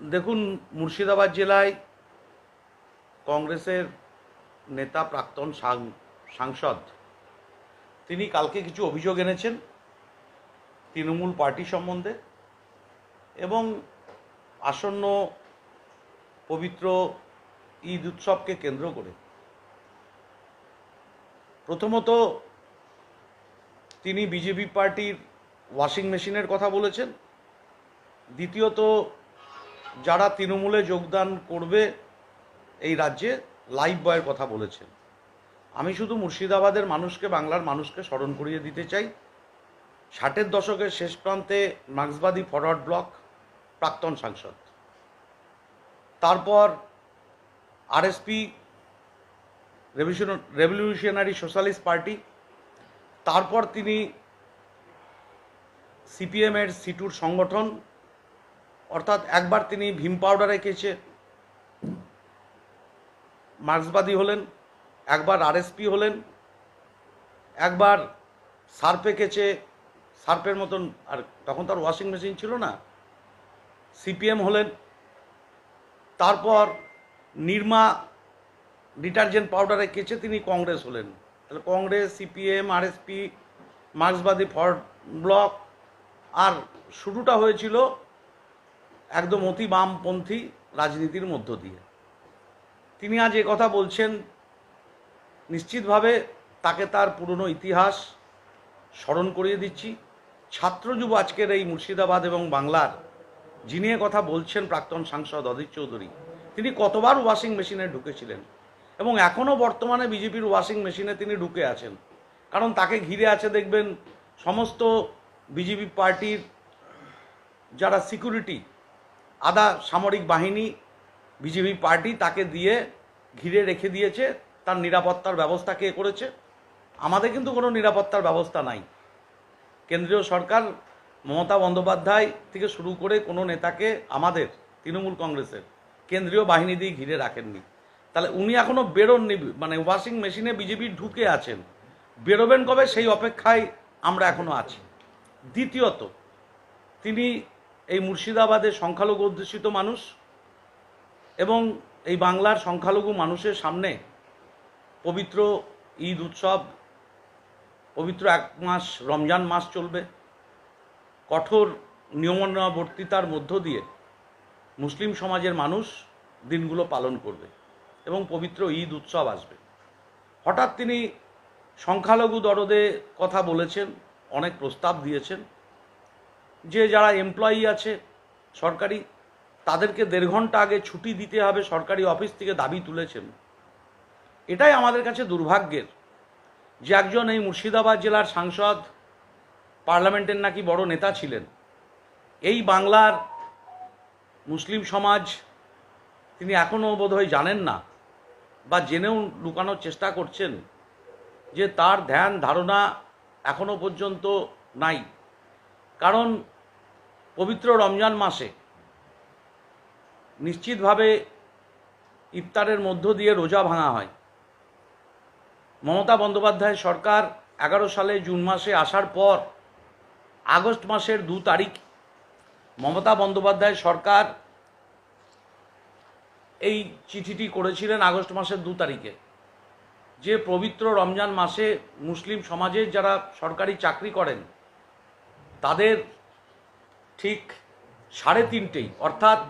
দেখুন, মুর্শিদাবাদ জেলায় কংগ্রেসের নেতা প্রাক্তন সাংসদ, তিনি কালকে কিছু অভিযোগ এনেছেন তৃণমূল পার্টি সম্বন্ধে এবং আসন্ন পবিত্র ঈদ উৎসবকে কেন্দ্র করে। প্রথমত, তিনি বিজেপি পার্টির ওয়াশিং মেশিনের কথা বলেছেন। দ্বিতীয়ত যারা তৃণমূলে যোগদান করবে এই রাজ্যে লাইফ বয়ের কথা বলেছেন। আমি শুধু মুর্শিদাবাদের মানুষকে, বাংলার মানুষকে স্মরণ করিয়ে দিতে চাই। ষাটের দশকের শেষ প্রান্তে মার্ক্সবাদী ফরওয়ার্ড ব্লক, প্রাক্তন সাংসদ। তারপর RSP, revision revolutionary socialist party. তারপর তিনি সিপিএমের সিটুর সংগঠন। অর্থাৎ একবার তিনি ভীম পাউডারে কেছে মার্ক্সবাদী হলেন, একবার আরএসপি হলেন, একবার সার্পে কেছে সার্পের মতন, আর তখন তার ওয়াশিং মেশিন ছিল না, সিপিএম হলেন, তারপর নির্মা ডিটারজেন্ট পাউডারে কেচে তিনি কংগ্রেস হলেন। তাহলে কংগ্রেস, সিপিএম, আরএসপি, মার্ক্সবাদী ফর ব্লক, আর শুরুটা হয়েছিল একদম অতি বামপন্থী রাজনীতির মধ্য দিয়ে। তিনি আজ এ কথা বলছেন, নিশ্চিতভাবে তাকে তার পুরনো ইতিহাস স্মরণ করিয়ে দিচ্ছি। ছাত্র যুব আজকের এই মুর্শিদাবাদ এবং বাংলার যিনি কথা বলছেন, প্রাক্তন সাংসদ অধীর চৌধুরী, তিনি কতবার ওয়াশিং মেশিনে ঢুকেছিলেন এবং এখনও বর্তমানে বিজেপির ওয়াশিং মেশিনে তিনি ঢুকে আছেন। কারণ তাকে ঘিরে আছে দেখবেন, সমস্ত বিজেপি পার্টির যারা সিকিউরিটি আধা সামরিক বাহিনী বিজেপি পার্টি তাকে দিয়ে ঘিরে রেখে দিয়েছে, তার নিরাপত্তার ব্যবস্থা কে করেছে? আমাদের কিন্তু কোনো নিরাপত্তার ব্যবস্থা নাই। কেন্দ্রীয় সরকার মমতা বন্দ্যোপাধ্যায় থেকে শুরু করে কোনো নেতাকে আমাদের, তৃণমূল কংগ্রেসের, কেন্দ্রীয় বাহিনী দিয়ে ঘিরে রাখেননি। তাহলে উনি এখনও বেরোননি মানে ওয়াশিং মেশিনে বিজেপি ঢুকে আছেন। বেরোবেন কবে? সেই অপেক্ষায় আমরা এখনও আছি। দ্বিতীয়ত, তিনি এই মুর্শিদাবাদের সংখ্যালঘু অধ্যুষিত মানুষ এবং এই বাংলার সংখ্যালঘু মানুষের সামনে পবিত্র ঈদ উৎসব, পবিত্র এক মাস রমজান মাস চলবে। কঠোর নিয়মানুবর্তিতার মধ্য দিয়ে মুসলিম সমাজের মানুষ দিনগুলো পালন করবে এবং পবিত্র ঈদ উৎসব আসবে। হঠাৎ তিনি সংখ্যালঘু দরদে কথা বলেছেন, অনেক প্রস্তাব দিয়েছেন। যে যারা এমপ্লয়ি আছে, সরকারি, তাদেরকে দেড় ঘণ্টা আগে ছুটি দিতে হবে, সরকারি অফিস থেকে দাবি তুলেছেন। এটাই আমাদের কাছে দুর্ভাগ্যের যে একজন এই মুর্শিদাবাদ জেলার সাংসদ, পার্লামেন্টের নাকি বড় নেতা ছিলেন। এই বাংলার মুসলিম সমাজ তিনি এখনও বোধহয় জানেন না বা জেনেও লুকানোর চেষ্টা করছেন যে তার ধ্যান, ধারণা এখনও পর্যন্ত নাই। কারণ পবিত্র রমজান মাসে নিশ্চিতভাবে ইফতারের মধ্য দিয়ে রোজা ভাঙা হয়। মমতা বন্দ্যোপাধ্যায় সরকার এগারো সালে জুন মাসে আসার পর আগস্ট মাসের দু তারিখ মমতা বন্দ্যোপাধ্যায় সরকার এই চিঠিটি করেছিলেন আগস্ট মাসের দু তারিখে, যে পবিত্র রমজান মাসে মুসলিম সমাজের যারা সরকারি চাকরি করেন, তাদের ঠিক সাড়ে তিনটেই। অর্থাৎ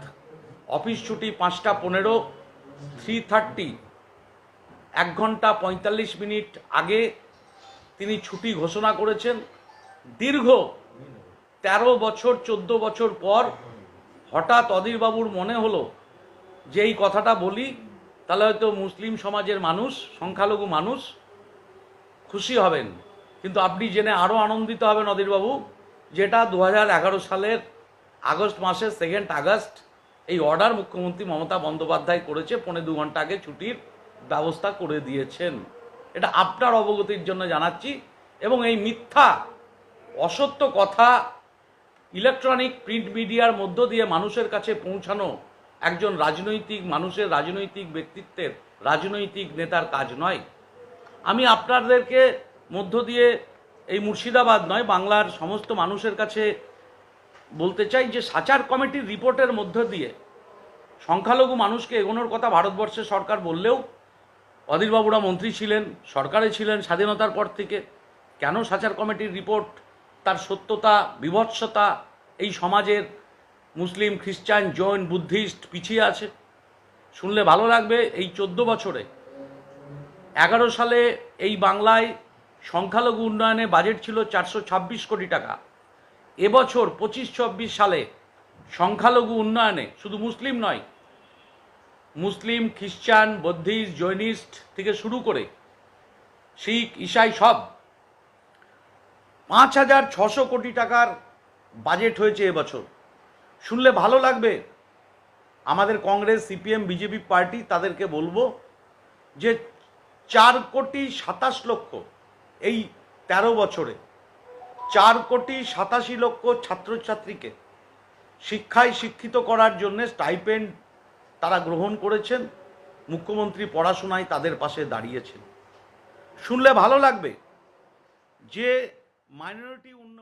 অফিস ছুটি পাঁচটা পনেরো থ্রি থার্টি এক ঘণ্টা পঁয়তাল্লিশ মিনিট আগে তিনি ছুটি ঘোষণা করেছেন। দীর্ঘ তেরো বছর, চোদ্দ বছর পর হঠাৎ অধীরবাবুর মনে হলো যে এই কথাটা বলি, তাহলে হয়তো মুসলিম সমাজের মানুষ, সংখ্যালঘু মানুষ খুশি হবেন। কিন্তু আপনি জেনে আরও আনন্দিত হবেন অধীরবাবু। যেটা দু সালের আগস্ট মাসের সেকেন্ড আগস্ট এই অর্ডার মুখ্যমন্ত্রী মমতা বন্দ্যোপাধ্যায় করেছে, পৌনে দু ঘণ্টা আগে ছুটির ব্যবস্থা করে দিয়েছেন। এটা আপনার অবগতির জন্য জানাচ্ছি এবং এই মিথ্যা, অসত্য কথা ইলেকট্রনিক প্রিন্ট মিডিয়ার মধ্য দিয়ে মানুষের কাছে পৌঁছানো একজন রাজনৈতিক মানুষের রাজনৈতিক ব্যক্তিত্বের রাজনৈতিক নেতার কাজ নয়। আমি আপনাদেরকে মধ্য দিয়ে এই মুর্শিদাবাদ নয়, বাংলার সমস্ত মানুষের কাছে বলতে চাই যে সাচার কমিটির রিপোর্টের মধ্য দিয়ে সংখ্যালঘু মানুষকে এগোনোর কথা ভারতবর্ষের সরকার বললেও অধীরবাবুরা মন্ত্রী ছিলেন, সরকারে ছিলেন স্বাধীনতার পর থেকে, কেন সাচার কমিটির রিপোর্ট, তার সত্যতা, বিভৎসতা, এই সমাজের মুসলিম, খ্রিস্টান, জৈন, বুদ্ধিস্ট পিছিয়ে আছে। শুনলে ভালো লাগবে, এই চোদ্দ বছরে এগারো সালে এই বাংলায় সংখ্যালঘু উন্নয়নে বাজেট ছিল চারশো ছাব্বিশ কোটি টাকা। এবছর পঁচিশ চব্বিশ সালে সংখ্যালঘু উন্নয়নে শুধু মুসলিম নয়, মুসলিম, খ্রিস্টান, বৌদ্ধিস্ট, জৈনিস্ট থেকে শুরু করে শিখ, ইসাই সব পাঁচ হাজার ছশো কোটি টাকার বাজেট হয়েছে এবছর। শুনলে ভালো লাগবে, আমাদের কংগ্রেস, সিপিএম, বিজেপি পার্টি তাদেরকে বলব যে চার কোটি সাতাশ লক্ষ এই তেরো বছরে চার কোটি সাতাশি লক্ষ ছাত্রছাত্রীকে শিক্ষায় শিক্ষিত করার জন্য স্টাইপেন্ড তারা গ্রহণ করেছেন। মুখ্যমন্ত্রী পড়াশোনায় তাদের পাশে দাঁড়িয়েছেন। শুনলে ভালো লাগবে যে মাইনরিটি উন্ন